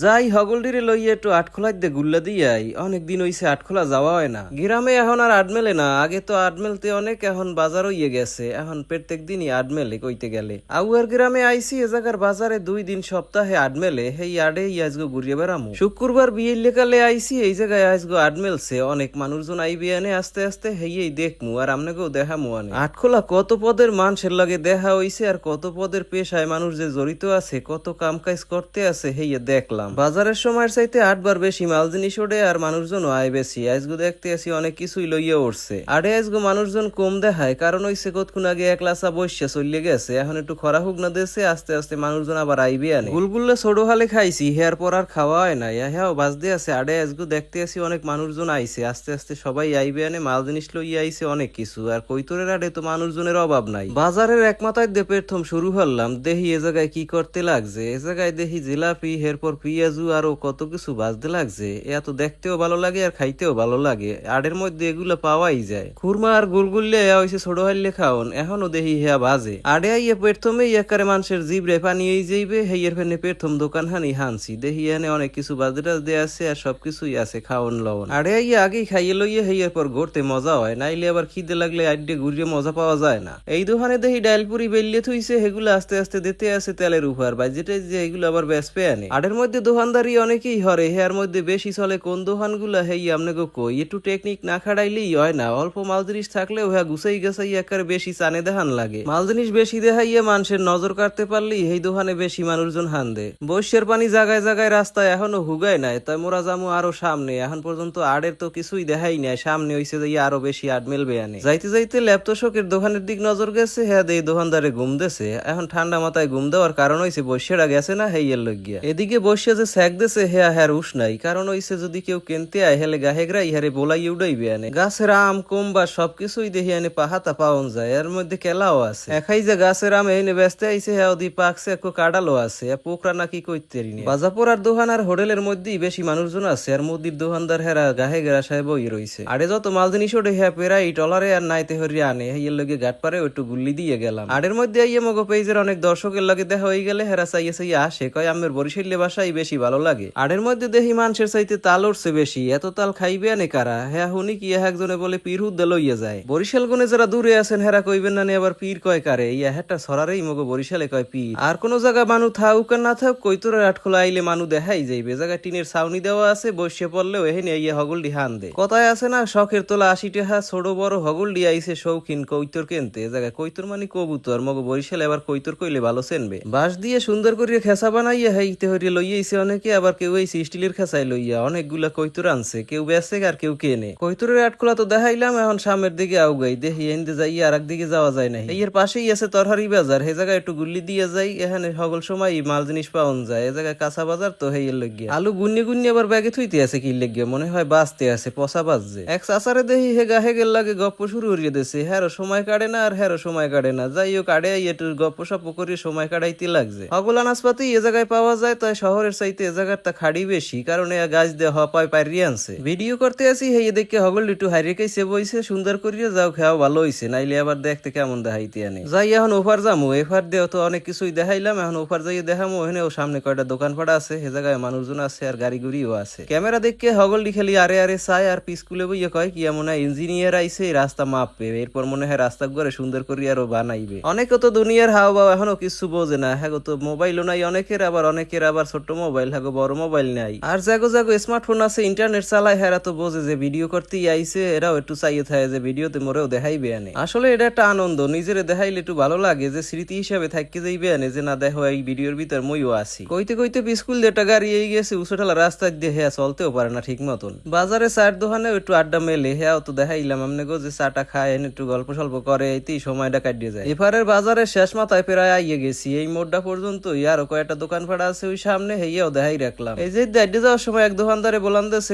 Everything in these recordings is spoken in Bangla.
যাই হগলডিরে লইয়া একটু আটখোলার দিয়ে গুল্লা দিয়াই অনেক দিন হইছে আটখোলা যাওয়া হয় না। গ্রামে এখন আর আডমেলে না, আগে তো আডমেলতে অনেক, এখন বাজার হইয়ে গেছে, এখন প্রত্যেক দিনই আডমেলে কইতে গেলে। আউয়ার গ্রামে আইসি এ জায়গার বাজারে দুই দিন সপ্তাহে আডমেলে হেই আডে আজগো ঘুরিয়ে বেড়ামু। শুক্রবার বিয়ের লেকালে আইসি এই জায়গায় আজগো আডমেলছে অনেক মানুষজন আইবি আনে আস্তে আস্তে হেই দেখমু, আর আমনেকেও দেখামু আনে। আটখোলা কত পদের মানুষের লাগে দেখা হইছে, আর কত পদের পেশায় মানুষ যে জড়িত আছে, কত কাম কাজ করতে আছে হেইয়ে দেখলাম। বাজারের সময়ের চাইতে আটবার বেশি মাল জিনিস ওঠে আর মানুষজন আয় বেশি। আজগো দেখতে আসি অনেক কিছুই লইয়া উঠছে। আরে আজগো মানুষজন কম দেখায়, কারণ হইছে কতক্ষণ আগে এক লাসা বসে চলিয়ে গেছে। এখন একটু খরা হুক না দেশে, আস্তে আস্তে মানুষজন আবার আইবি আনে। গুলগুল্লা ছোট হালে খাইছি, হেয়ার পর আর খাওয়া হয় না। হ্যাঁ বাজতে আছে আড়ে আজগো দেখতে আসি অনেক মানুষজন আইছে। আস্তে আস্তে সবাই আইবে আনে, মাল জিনিস লইয়া আইছে অনেক কিছু। আর কৈতরের আড়ে তো মানুষজনের অভাব নাই। বাজারের এক মাথায় দিয়ে প্রথম শুরু হলাম দেখি এ জায়গায় কি করতে লাগছে। এ জায়গায় দেখি জিলাপি এরপর পিয়াজু আরও কত কিছু বাজতে লাগছে এত দেখতেও ভালো লাগে আর খাইতেও ভালো লাগে। আড়ের মধ্যে এগুলো পাওয়াই যায়। খুরমা আর গুলগুল্লে হয়েছে ছোট হাইলে খাওন, এখনও দেখি হেয়া বাজে। আড়ে আইয়ে প্রথমে একারে মানুষের জিবরে পানি এই যাইবে, হেইয়ের ফেনে প্রথম দোকান হানি হানছি। দেখি এনে অনেক কিছু বাজে টাজতে আছে আর সবকিছুই আছে খাওন লওন। আড়ে আইয়ে আগেই খাইয়ে লইয়ে হেইয়ের পর ঘুরতে মজা হয়, নাইলে আবার খিদে লাগলে আড্ডে ঘুরিয়ে মজা পাওয়া যায় না। এই দোকানে দেখি ডাইলপুরি বেললে থুইছে সেগুলো আস্তে আস্তে দিতে আছে তেলের উপর, বাজেটে যে এগুলো আবার বেসপে আনে। আড়ের মধ্যে দোকানদারি অনেকেই হরে, হেয়ার মধ্যে বেশি চলে কোন দোকানগুলা হেই আমনে কই? একটু টেকনিক না খাড়াইলেই হয় না। অল্প মাল জিনিস থাকলেও হ্যাঁ গুছাই গেছাই একারে বেশি চানে দেখান লাগে। মাল জিনিস বেশি দেখাইয়া মানুষের নজর কাটতে পারলেই এই দোকানে বেশি মানুষজন হান দে বৈশ্যের পানি জায়গায় জায়গায় রাস্তায় এখনও হুগায় নাই, তাই মোরা জামু আরও সামনে। এখন পর্যন্ত আড়ের তো কিছুই দেখাই নাই, সামনে হইছে যে আরও বেশি আড মেলবে আনে। যাইতে যাইতে ল্যাপটপের দোকানের দিক নজর গেছে হ্যাঁ দেই দোকানদারে ঘুম দেছে। এখন ঠান্ডা মাথায় ঘুম দেওয়ার কারণ হইছে বৈশ্যেরা গেছে না হেইয়ের লইগিয়া। এদিকে বৈশ্যে যে স্যাক দেছে হ্যাঁ হ্যাঁ উস নাই। কারণ হইছে যদি কেউ কেনতে আয়, হেলে গাহেগরা ইহারে বলাই উড়াইবে আনে। গাছের আম, কোম্বা, সবকিছুই দেখি আনে পাহাতা পাওন যায়। এর মধ্যে কেলাও আছে। একাই যে গাছের আম এনে ব্যস্ত আইছে হ্যাঁ ওদি পাকছে একটু কাডালো আছে। পোকরা নাকি কইতে রিনি। বাজাপুর আর হোটেলের মধ্যেই বেশি মানুষজন আছে, আর মুদির দোকানদার হেরা গাহে গেরা সাহেব ওই রইছে। আরে যত মাল জিনিস ওঠে হ্যাঁ পেরাই টলারে আর নাইতে হরি আনে। হেয়ের লগে গাট পারে একটু গুল্লি দিয়ে গেলাম। আড়ের মধ্যে আইয়ে মগো পেজের অনেক দর্শকের লগে দেখা হয়ে গেলে হেরা চাইয়ে চাইয়ে আসে। কয় আমের বরিশাল্লে বাসাই বেশি ভালো লাগে। আড়ের মধ্যে দেখি মানুষের চাইতে তাল উঠছে বেশি, এত তাল খাইবে আনে কারা? হ্যাঁ হুনি কি একজনে বলে পীর হুদ্দে লইয়া যায়। বরিশাল গুনে যারা দূরে আছেন, হেরা কইবেন না আবার পীর কয় কারে? ইয়া হেটা সরারেই মগো বরিশালে কয় পীর। আর কোন জায়গা মানু থাকুক আর না থাকুক কৈতরে আটখোলা আইলে মানু দেখাই যাইবে। জায়গা টিনের ছাউনি দেওয়া আছে বসে পড়লেও এহেনে ইয়ে হগলডি হান দে কথায় আছে না, শখের তোলা আশি টাকা ছোট বড় হগলডি আইছে শৌখিন কৈতর কেনতে। জায়গা কৈতর মানে কবুতর, মগো বরিশালে এবার কৈতর কইলে ভালো চেনবে। বাঁশ দিয়ে সুন্দর করিয়া খেসা বানাইয়া হাইতে হরিয়ে লইয়াইছে অনেকে, আবার কেউ এই স্টিলের খেসায় লইয়া অনেকগুলা কৈতুর আনছে। কেউ বেচে আর কেউ কেনে। কৈতরের আটখোলা তো দেখাইলাম, এখন সামনের দিকে আউগাই দেখি এনতে যাই আর এক দিকে যাওয়া যায় না এর পাশেই আছে তরহারি বাজার। হে জায়গায় একটু গুল্লি দিয়ে যাই, এখানে সকল সময় মাল জিনিস পাওয়া যায়। এ জায়গায় কাঁচা বাজার তো হেয়ের লইগিয়া আলু গুন্নি গুন্নি আবার ব্যাগে থুইতে আছে কি লেগিয়া? মনে হয় বাঁচতে আছে, পচা বাজছে এক চাচারে দেখি হে হেগা হেগের লাগে গপ্প শুরু হরিয়ে দিছে। হ্যারো সময় কাটে না আর হ্যারো সময় কাটে না। যাই হোক কাটে একটু গপ্প সপ্প করে সময় কাটাইতে লাগছে। সকল আনাজপাতি এ জায়গায় পাওয়া যায়, তাই শহরের চাইতে এ জায়গার খাড়ি বেশি, কারণ এ গাছ দিয়ে হপায় পাইরিয়ে আনছে। ভিডিও করতে আসি হেয়ে দেখে হগল একটু হারিয়ে খাইছে বইছে, সুন্দর করিয়া যাও খাওয়া ভালো হইছে। নাইলে আবার দেখতে কেমন দেখাইতে আনে। যাই, এখন ওফার যামু, এফার দিয়ে তো অনেক কিছুই দেখাইলাম, এখন ওফার যাইয়ে দেখামু ওখানে ও সামনে কয়টা দোকান পাড়া আছে সে জায়গায় মানুষজন আছে আর গাড়ি গুড়িও আছে। ক্যামেরা দেখে হগল খালি আরে আরে চায় আর পিসকুলে বইয়ে কয়, কি এমন ইঞ্জিনিয়ার এই রাস্তা মাপবে, এরপর মনে হয় রাস্তা করে সুন্দর করে আরও বানাইবে। অনেকে তো দুনিয়ার হাওয়া এখনও কিছু বোঝে না হ্যাঁ তো মোবাইলও নাই, অনেকের আবার অনেকের আবার ছোট্ট মোবাইল হ্যাঁ গো বড় মোবাইল নাই। আর জাগো জাগো, স্মার্টফোন আছে, ইন্টারনেট চালায়, হেরা তো বোঝে যে ভিডিও করতেই আইছে, এরাও একটু চাইয়ে থাকে যে ভিডিওতে মোরেও দেখাইবে আনে। আসলে এটা একটা আনন্দ, নিজের দেখাইলে একটু ভালো লাগে যে স্মৃতি হিসাবে থাকতে যাইবে আনে, যে না দেখো এই ভিডিওর ভিতর মইও আছি। কইতে কইতে স্কুল যেটা গাড়ি এই গেছে উঁচুঠালা রাস্তায় দিয়ে হ্যাঁ চলতেও পারে না ঠিক মতন। বাজারে চার দোকানে একটু আড্ডা মেলে হ্যাঁ তো দেখাইলাম, আমনে গো যে চাটা খায় একটু গল্প সল্প করে এইতেই সময়টা কাটিয়ে যায়। এপারের বাজারে শেষ মাথায় প্রায় আইয়ে গেছি, এই মোড়টা পর্যন্ত আরও কয়েকটা দোকান ফাড়া আছে ওই সামনে দেখাই রাখলাম। এই যে যাওয়ার সময় এক দোকানদারে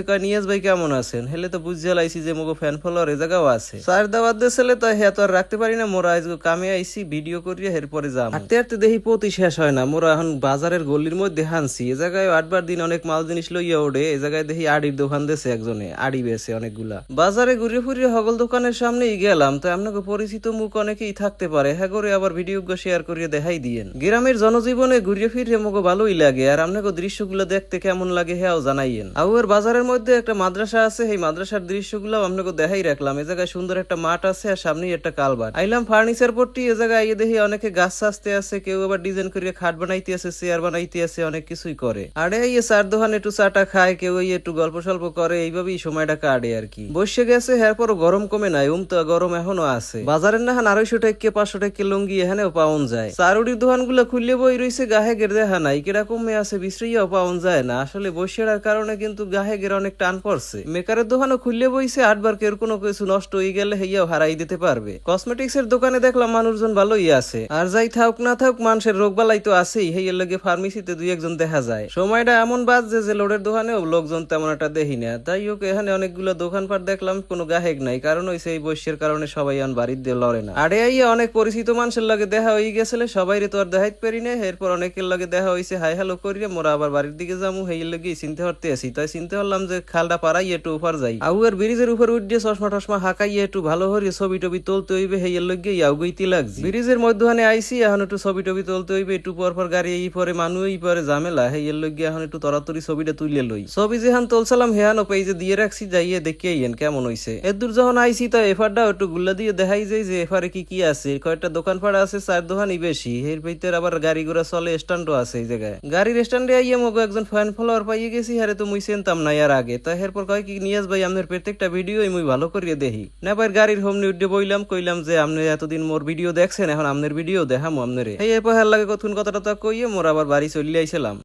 কয় নিয়াজ ভাই কেমন আছেন? হেলে তো লাইছি যে মগো ফ্যান ফলোয়ার এ জায়গাও আছে। দাওয়াত দেশেলে তো হ্যাঁ তো আর রাখতে পারি না। মোরা আজকে কামে আইছি ভিডিও করিয়া এরপরে যাম। হাঁটতে হাঁটতে দেখি পতি শেষ হয় না। মোরা এখন বাজারের গলির মধ্যে হানছি এ জায়গায় আটবার দিন অনেক মাল জিনিস লইয়া ওঠে এ জায়গায় দেখি আড়ির দোকান দেশে একজনে। আড়ি বেছে অনেকগুলা। বাজারে ঘুরে ফুরিয়ে হগল দোকানের সামনেই গেলাম। তো আপনাকে পরিচিত মুখ অনেকেই থাকতে পারে। হ্যাঁ করে আবার ভিডিও শেয়ার করিয়ে দেখাই দিয়েন। গ্রামের জনজীবনে ঘুরিয়ে ফিরিয়ে মুখো ভালোই লাগে। আর আপনাকে আপনাকে দৃশ্যগুলো দেখতে কেমন লাগে হ্যাঁ জানাইয়েন। আউয়ের বাজারের মধ্যে একটা মাদ্রাসা আছে, সেই মাদ্রাসার দৃশ্যগুলো আপনাকে দেখাই রাখলাম। এ জায়গায় সুন্দর একটা মাঠ আছে আর সামনেই একটা কালবার আইলাম ফার্নিচার পট্টি, এ জায়গায় আইয়ে দেখি অনেকে গাছ সাজতে আছে, কেউ আবার ডিজাইন করে খাট বানাইতে আছে, চেয়ার বানাইতে আছে, অনেক কিছুই করে। আরে এই চার দোকান একটু চাটা খায়, কেউ এই একটু গল্প সল্প করে, এইভাবেই সময়টা কাটে আর কি। বসে গেছে এরপরও গরম কমে নাই, উম তো গরম এখনও আছে। বাজারের না আড়াইশো টাকা পাঁচশো টাকা লুঙ্গি এখানেও পাওন যায়। চারুটির দোকানগুলো খুললে বই রয়েছে গাহেগের দেখা নাই, কীরকম আছে বিশ্রীও পাওন যায় না। আসলে বসিয়ার কারণে কিন্তু গাহেগের অনেক টান পড়ছে। মেকারের দোকানও খুললে বইছে, আটবার কেউ কোনো কিছু নষ্ট হয়ে গেলে হেয়াও হারাই দিতে পারবে। কসমেটিক্স এর দোকানে দেখলাম মানুষজন ভালোই আছে। আর যাই থাকুক না থাকুক মানুষের রোগ বালাই তো আছেই। হেয়ার লগে ফার্মেসিতে দুই একজন দেখা যায়। সময়টা এমন বাজছে যে লোডের দোকানেও লোকজন তেমন একটা দেখি না। তাই হোক, এখানে অনেকগুলো দোকানপাট দেখলাম, কোনো গাহেক নাই। কারণ ওই সেই বৈশ্যের কারণে সবাই আন বাড়ির দিয়ে লড়ে না। আরে আইয়া অনেক পরিচিত মানুষের লগে দেখা হয়ে গেছিল সবাই তো আর দেখাইতে পারি না। এরপর অনেকের লগে দেখা হয়েছে হাই হ্যালো করিয়ে মোরা আবার বাড়ির দিকে যাব হেই লগে চিনতে পারতে আসি তাই চিনতে পারলাম যে খালটা পাড়াই একটু উপর যাই। আউয়ের ব্রিজের উপর উঠে চশমা টশমা হাঁকাইয়ে একটু ভালো হরিয়ে ছবি টবি তুলতে হইবে, হেইয়ের লগে ইয়াউগইতে লাগছে। ব্রিজের মধ্যখানে আইসি এখন একটু ছবি টবি তুলতে হইবে, একটু পর পর গাড়ি এই পরে মানুষ এই পরে ঝামেলা। হেইয়ের লগে এখন একটু তরাতরি ছবিটা তুলে লই। ছবি যেহান তুলছিলাম হেয়ানো পেজে দিয়ে রাখছি, যাইয়ে দেখিয়ে আইয়েন কেমন হইছে। এদূর যখন আইসি তো এফারটা একটু গুল্লা দিয়ে দেখাই যায় যে এফারে কি কি আছে। কয়েকটা দোকান পাড়া আছে, চার দোকানই বেশি। এর ভিতরে আবার গাড়ি ঘোড়া চলে, স্ট্যান্ডও আছে এই জায়গায়। গাড়ির স্ট্যান্ডে আইয়ে মগো একজন ফ্যান ফলোয়ার পাইয়ে গেছি হারে তো মুই চিনতাম না আর আগে। তা এরপর কয় কি, নিয়াজ ভাই আপনার প্রত্যেকটা ভিডিও মুই ভালো করিয়ে দেখি। না ভাই, গাড়ির হোম নিউডে বইলাম, কইলাম যে আপনি এতদিন মোর ভিডিও দেখছেন, এখন আপনার ভিডিও দেখামো আপনারে এই এরপর হার লাগে কথুন কথাটা তো কইয়ে, মোর আবার বাড়ি চলে আইছিলাম।